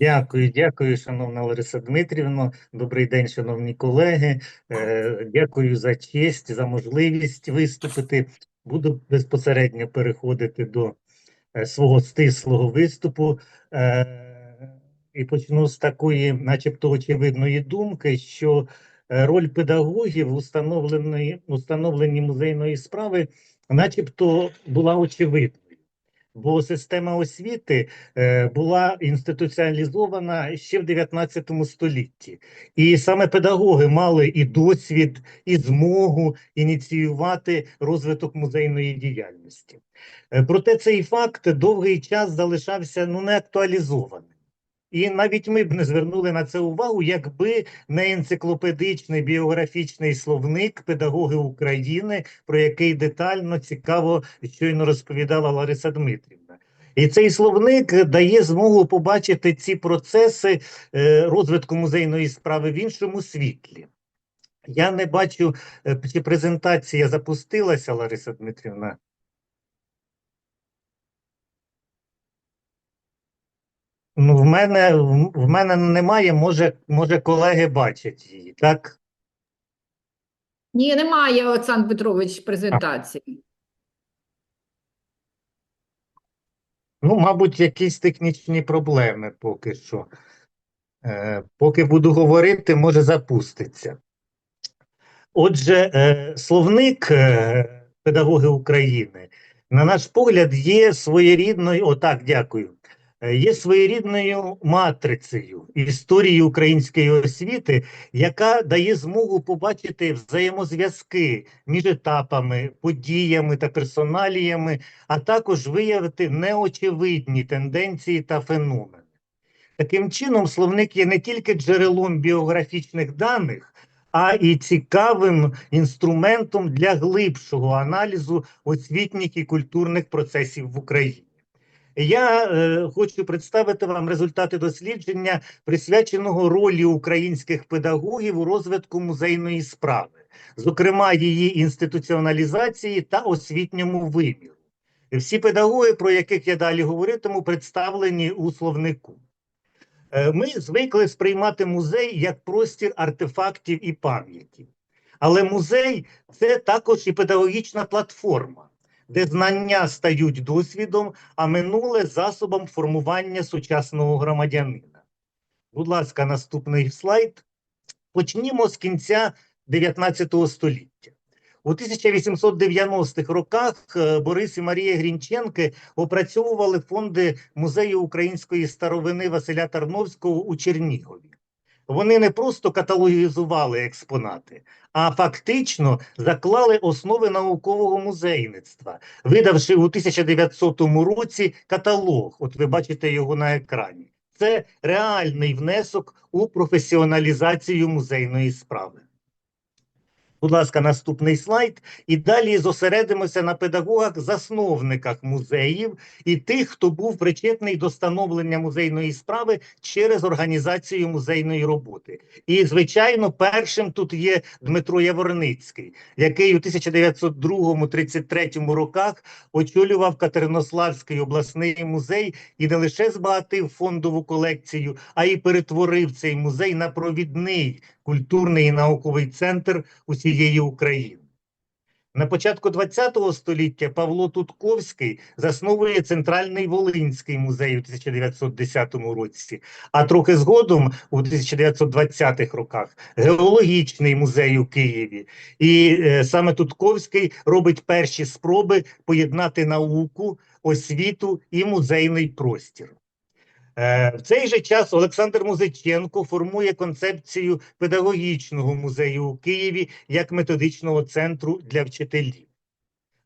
Дякую, дякую, шановна Лариса Дмитрівна. Добрий день, шановні колеги. Е, Дякую за честь, за можливість виступити. Буду безпосередньо переходити до е, свого стислого виступу. Е, І почну з такої, начебто, очевидної думки, що роль педагогів установленої, установленні музейної справи, начебто, була очевидною. Бо система освіти е, була інституціалізована ще в 19 столітті, і саме педагоги мали і досвід, і змогу ініціювати розвиток музейної діяльності. Е, Проте цей факт довгий час залишався ну не актуалізованим. І навіть ми б не звернули на це увагу, якби не енциклопедичний біографічний словник педагоги України, про який детально цікаво щойно розповідала Лариса Дмитрівна. І цей словник дає змогу побачити ці процеси е, розвитку музейної справи в іншому світлі. Я не бачу, е, чи презентація запустилася, Лариса Дмитрівна. Ну, в мене, в мене немає, може, може колеги бачать її, так? Ні, немає, Олександр Петрович, презентації. Ну, мабуть, якісь технічні проблеми поки що. Е, поки буду говорити, може запуститься. Отже, е, словник е, педагоги України, на наш погляд, є своєрідною, отак, дякую, є своєрідною матрицею історії української освіти, яка дає змогу побачити взаємозв'язки між етапами, подіями та персоналіями, а також виявити неочевидні тенденції та феномени. Таким чином, словник є не тільки джерелом біографічних даних, а і цікавим інструментом для глибшого аналізу освітніх і культурних процесів в Україні. Я е, хочу представити вам результати дослідження, присвяченого ролі українських педагогів у розвитку музейної справи, зокрема її інституціоналізації та освітньому виміру. Всі педагоги, про яких я далі говоритиму, представлені у словнику. Е, Ми звикли сприймати музей як простір артефактів і пам'яті. Але музей це також і педагогічна платформа, де знання стають досвідом, а минуле засобом формування сучасного громадянина. Будь ласка, наступний слайд. Почнімо з кінця 19 століття. У 1890-х роках е, Борис і Марія Грінченки опрацьовували фонди музею української старовини Василя Тарновського у Чернігові. Вони не просто каталогізували експонати, а фактично заклали основи наукового музейництва, видавши у 1900 році каталог. От ви бачите його на екрані. Це реальний внесок у професіоналізацію музейної справи. Будь ласка, наступний слайд. І далі зосередимося на педагогах-засновниках музеїв і тих, хто був причетний до становлення музейної справи через організацію музейної роботи. І, звичайно, першим тут є Дмитро Яворницький, який у 1902-33 роках очолював Катеринославський обласний музей і не лише збагатив фондову колекцію, а й перетворив цей музей на провідний культурний і науковий центр усієї України. На початку ХХ століття Павло Тутковський засновує Центральний Волинський музей у 1910 році, а трохи згодом, у 1920-х роках, геологічний музей у Києві. І е, саме Тутковський робить перші спроби поєднати науку, освіту і музейний простір. Е, В цей же час Олександр Музиченко формує концепцію педагогічного музею у Києві як методичного центру для вчителів.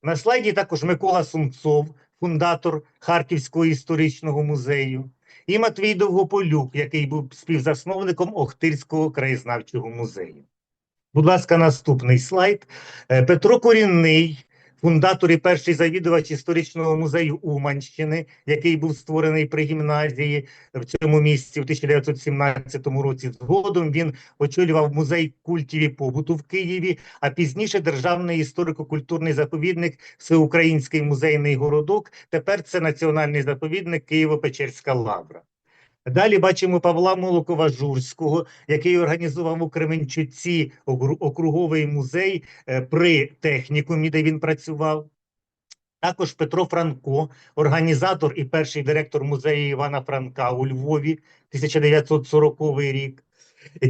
На слайді також Микола Сумцов, фундатор Харківського історичного музею, і Матвій Довгополюк, який був співзасновником Охтирського краєзнавчого музею. Будь ласка, наступний слайд. Е, Петро Корінний, фундатор і перший завідувач історичного музею Уманщини, який був створений при гімназії в цьому місці в 1917 році. Згодом він очолював музей культів і побуту в Києві, а пізніше державний історико-культурний заповідник Всеукраїнський музейний городок. Тепер це національний заповідник Києво-Печерська лавра. Далі бачимо Павла Молокова-Журського, який організував у Кременчуці округовий музей е, при технікумі, де він працював. Також Петро Франко, організатор і перший директор музею Івана Франка у Львові, 1940 рік.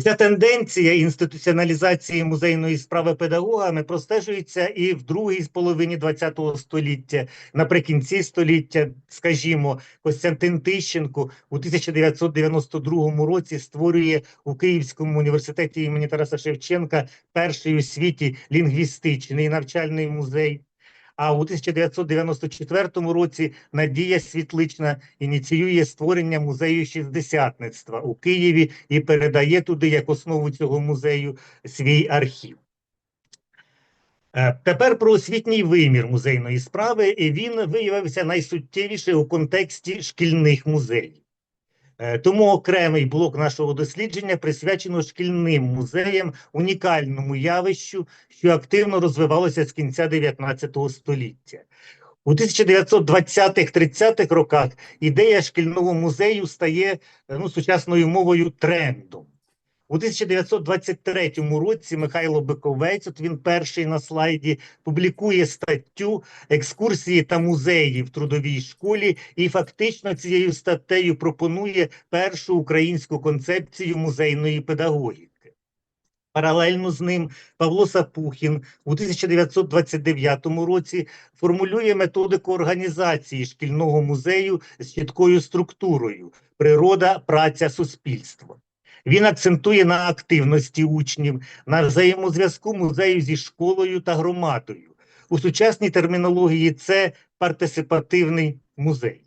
Ця тенденція інституціоналізації музейної справи педагогами простежується і в другій половині ХХ століття, наприкінці століття, скажімо, Костянтин Тищенко у 1992 році створює у Київському університеті імені Тараса Шевченка перший у світі лінгвістичний навчальний музей. А у 1994 році Надія Світлична ініціює створення музею шістдесятництва у Києві і передає туди як основу цього музею свій архів. Е, Тепер про освітній вимір музейної справи. Він виявився найсуттєвіше у контексті шкільних музеїв. Е, Тому окремий блок нашого дослідження присвячено шкільним музеям, унікальному явищу, що активно розвивалося з кінця 19 століття. У 1920-30-х роках ідея шкільного музею стає е, ну, сучасною мовою трендом. У 1923 році Михайло Биковець, от він перший на слайді, публікує статтю екскурсії та музеї в трудовій школі, і фактично цією статтею пропонує першу українську концепцію музейної педагогіки. Паралельно з ним Павло Сапухін у 1929 році формулює методику організації шкільного музею з чіткою структурою природа, праця, суспільство. Він акцентує на активності учнів, на взаємозв'язку музею зі школою та громадою. У сучасній термінології це партисипативний музей.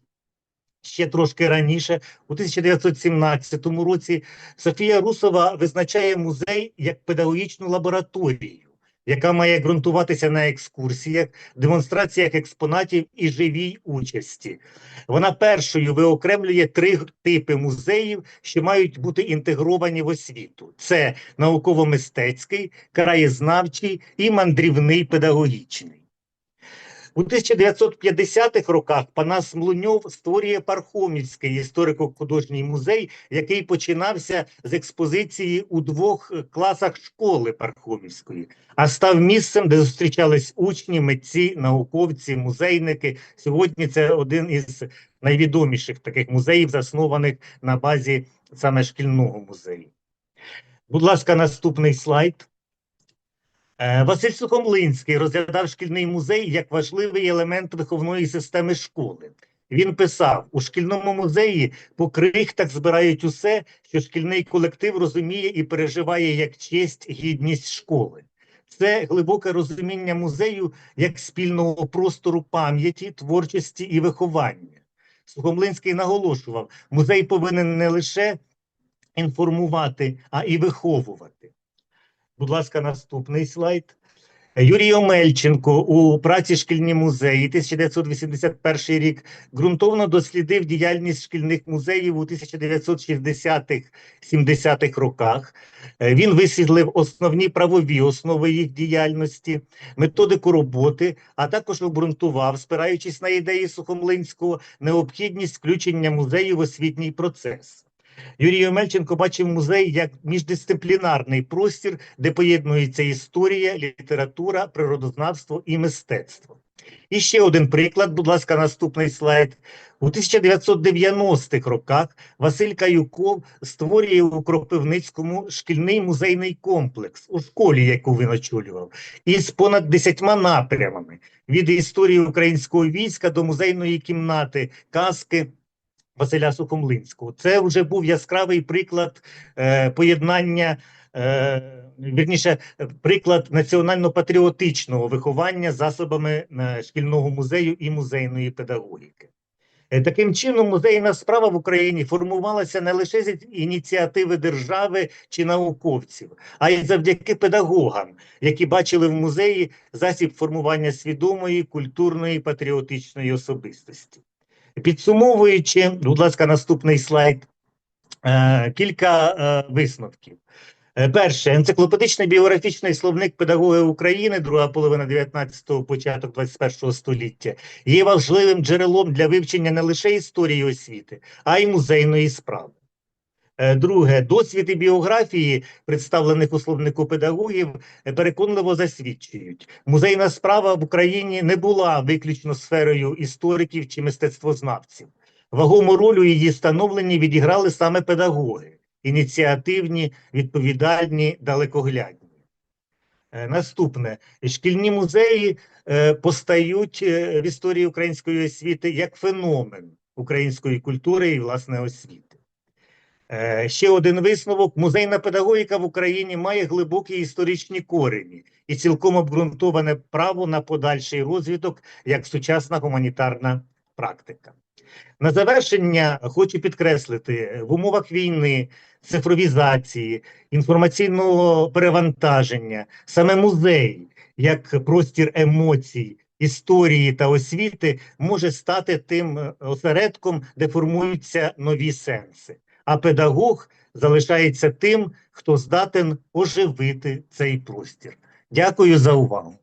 Ще трошки раніше, у 1917 році, Софія Русова визначає музей як педагогічну лабораторію, яка має ґрунтуватися на екскурсіях, демонстраціях експонатів і живій участі. Вона першою виокремлює три типи музеїв, що мають бути інтегровані в освіту: це науково-мистецький, краєзнавчий і мандрівний педагогічний. У 1950-х роках Панас Млуньов створює Пархомівський історико-художній музей, який починався з експозиції у двох класах школи Пархомівської, а став місцем, де зустрічались учні, митці, науковці, музейники. Сьогодні це один із найвідоміших таких музеїв, заснованих на базі саме шкільного музею. Будь ласка, наступний слайд. Е, Василь Сухомлинський розглядав шкільний музей як важливий елемент виховної системи школи. Він писав: у шкільному музеї по крихтах збирають усе, що шкільний колектив розуміє і переживає як честь, гідність школи. Це глибоке розуміння музею як спільного простору пам'яті, творчості і виховання. Сухомлинський наголошував, музей повинен не лише інформувати, а і виховувати. Будь ласка, наступний слайд. Юрій Омельченко у праці шкільні музеї 1981 рік ґрунтовно дослідив діяльність шкільних музеїв у 1960-70-х роках. Е, Він висвітлив основні правові основи їх діяльності, методику роботи, а також обґрунтував, спираючись на ідеї Сухомлинського, необхідність включення музею в освітній процес. Юрій Омельченко бачив музей як міждисциплінарний простір, де поєднується історія, література, природознавство і мистецтво. І ще один приклад, будь ласка, наступний слайд. У 1990-х роках Василь Каюков створює у Кропивницькому шкільний музейний комплекс у школі, яку він очолював, із понад десятьма напрямами від історії українського війська до музейної кімнати, казки. Василя Сухомлинського. Це вже був яскравий приклад е, поєднання, е, вірніше, приклад національно-патріотичного виховання засобами е, шкільного музею і музейної педагогіки. Е, Таким чином, музейна справа в Україні формувалася не лише з ініціативи держави чи науковців, а й завдяки педагогам, які бачили в музеї засіб формування свідомої, культурної, патріотичної особистості. Підсумовуючи, будь ласка, наступний слайд. Е, Кілька е, висновків. Е, Перше, енциклопедичний біографічний словник педагоги України, друга половина 19-го, початок 21-го століття, є важливим джерелом для вивчення не лише історії освіти, а й музейної справи. Е, Друге, досвід і біографії, представлених у словнику педагогів, переконливо засвідчують. Музейна справа в Україні не була виключно сферою істориків чи мистецтвознавців. Вагому роль у її становленні відіграли саме педагоги, ініціативні, відповідальні, далекоглядні. Е, Наступне. Шкільні музеї е, постають в історії української освіти як феномен української культури і, власне, освіти. Е, Ще один висновок: музейна педагогіка в Україні має глибокі історичні корені і цілком обґрунтоване право на подальший розвиток як сучасна гуманітарна практика. На завершення хочу підкреслити, в умовах війни, цифровізації, інформаційного перевантаження, саме музей, як простір емоцій, історії та освіти, може стати тим е, осередком, де формуються нові сенси. А педагог залишається тим, хто здатен оживити цей простір. Дякую за увагу.